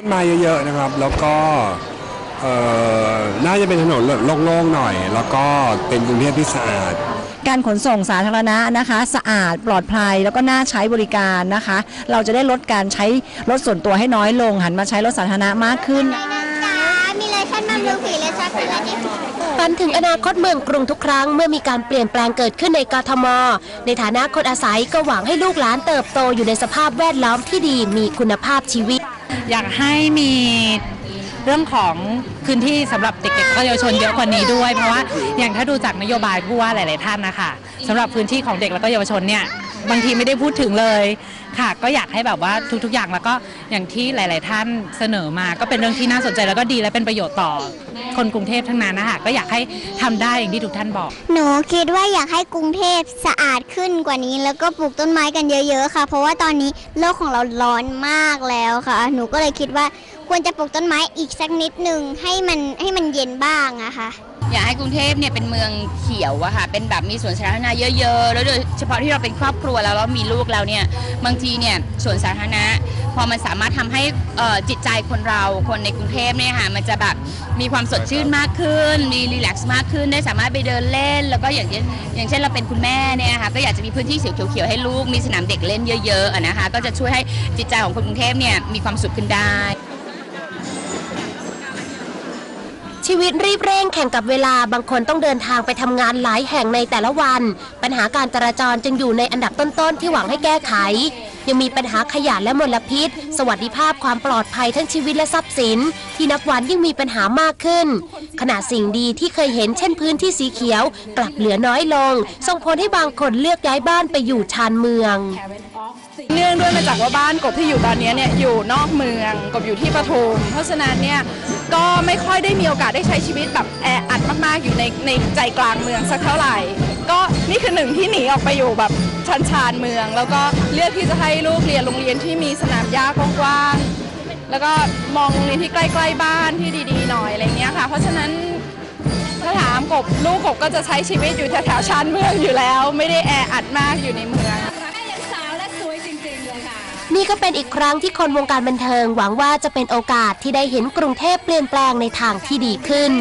ต้นไม้เยอะๆนะครับ แล้วก็เอ่อน่าจะเป็นถนนโล่งๆหน่อย แล้วก็เป็นกรุงเทพที่สะอาดการขนส่งสาธารณะนะคะ สะอาดปลอดภัยแล้วก็น่าใช้บริการนะคะ เราจะได้ลดการใช้รถส่วนตัวให้น้อยลง หันมาใช้รถสาธารณะมากขึ้นจ๋ามีเลชั่นบำรุงผิวและช็อกโกแลตที่สุดฝันถึงอนาคตเมืองกรุงทุกครั้งเมื่อมีการเปลี่ยนแปลงเกิดขึ้นในกทม ในฐานะคนอาศัยก็หวังให้ลูกหลานเติบโตอยู่ในสภาพแวดล้อมที่ดีมีคุณภาพชีวิต อยากให้มีเรื่องของพื้นที่สำหรับเด็กๆและเยาวชนเยอะกว่านี้ด้วย เพราะว่าอย่างถ้าดูจากนโยบายผู้ว่าหลาย ๆ ท่านนะคะสำหรับพื้นที่ของเด็กและก็เยาวชนเนี่ย บางทีไม่ได้พูดถึงเลยค่ะ ก็อยากให้แบบว่าทุกๆ อย่างแล้วก็อย่างที่หลาย ๆ ท่านเสนอมา ก็เป็นเรื่องที่น่าสนใจแล้วก็ดีและเป็นประโยชน์ต่อคนกรุงเทพทั้งนั้นนะคะก็อยากให้ทำได้อย่างที่ทุกท่านบอก หนูคิดว่าอยากให้กรุงเทพสะอาดขึ้นกว่านี้ แล้วก็ปลูกต้นไม้กันเยอะ ๆ ค่ะ เพราะว่าตอนนี้โลกของเราร้อนมากแล้วค่ะ หนูก็เลยคิดว่าควรจะปลูกต้นไม้อีกสักนิดหนึ่งให้มันให้มันเย็นบ้างอะค่ะ อยากให้กรุงเทพเนี่ยเป็นเมืองเขียวอะค่ะ เป็นแบบมีสวนสาธารณะเยอะๆ แล้วโดยเฉพาะที่เราเป็นครอบครัวแล้วเรามีลูกแล้วเนี่ย บางทีเนี่ยสวนสาธารณะ พอมันสามารถทำให้จิตใจคนเราคนในกรุงเทพเนี่ยค่ะ มันจะแบบมีความสดชื่นมากขึ้น มีรีแลกซ์มากขึ้น ได้สามารถไปเดินเล่น แล้วก็อย่างเช่นอย่างเช่นเราเป็นคุณแม่เนี่ยค่ะ ก็อยากจะมีพื้นที่สีเขียวๆให้ลูก มีสนามเด็กเล่นเยอะๆนะคะ ก็จะช่วยให้จิตใจของคนกรุงเทพเนี่ยมีความสุขขึ้นได้ ชีวิตรีบเร่งแข่งกับเวลาบางคนต้องเดินทางไปทำงานหลายแห่งในแต่ละวัน ปัญหาการจราจรจึงอยู่ในอันดับต้นๆ ที่หวังให้แก้ไข ยังมีปัญหาขยะและมลพิษ สวัสดิภาพความปลอดภัยทั้งชีวิตและทรัพย์สิน ที่นับวันยิ่งมีปัญหามากขึ้น ขณะสิ่งดีที่เคยเห็นเช่นพื้นที่สีเขียว กลับเหลือน้อยลง ส่งผลให้บางคนเลือกย้ายบ้านไปอยู่ชานเมือง เนื่องด้วยมาจากว่าบ้านกบที่อยู่ตอนนี้เนี่ยอยู่นอกเมืองกบอยู่ที่ปทุมเพราะฉะนั้นเนี่ยก็ไม่ค่อยได้มีโอกาสได้ใช้ชีวิตแบบแออัดมากๆอยู่ในในใจกลางเมืองสักเท่าไหร่ ก็นี่คือหนึ่งที่หนีออกไปอยู่แบบชันชานเมือง แล้วก็เลือกที่จะให้ลูกเรียนโรงเรียนที่มีสนามหญ้ากว้างๆแล้วก็มองโรงเรียนที่ใกล้ๆบ้านที่ดีๆหน่อยอะไรเงี้ยค่ะ เพราะฉะนั้นถ้าถามกบลูกกบก็จะใช้ชีวิตอยู่แถวๆชานเมืองอยู่แล้ว ไม่ได้แออัดมากอยู่ในเมือง นี่ก็เป็นอีกครั้งที่คนวงการบันเทิงหวังว่าจะเป็นโอกาสที่ได้เห็นกรุงเทพเปลี่ยนแปลงในทางที่ดีขึ้น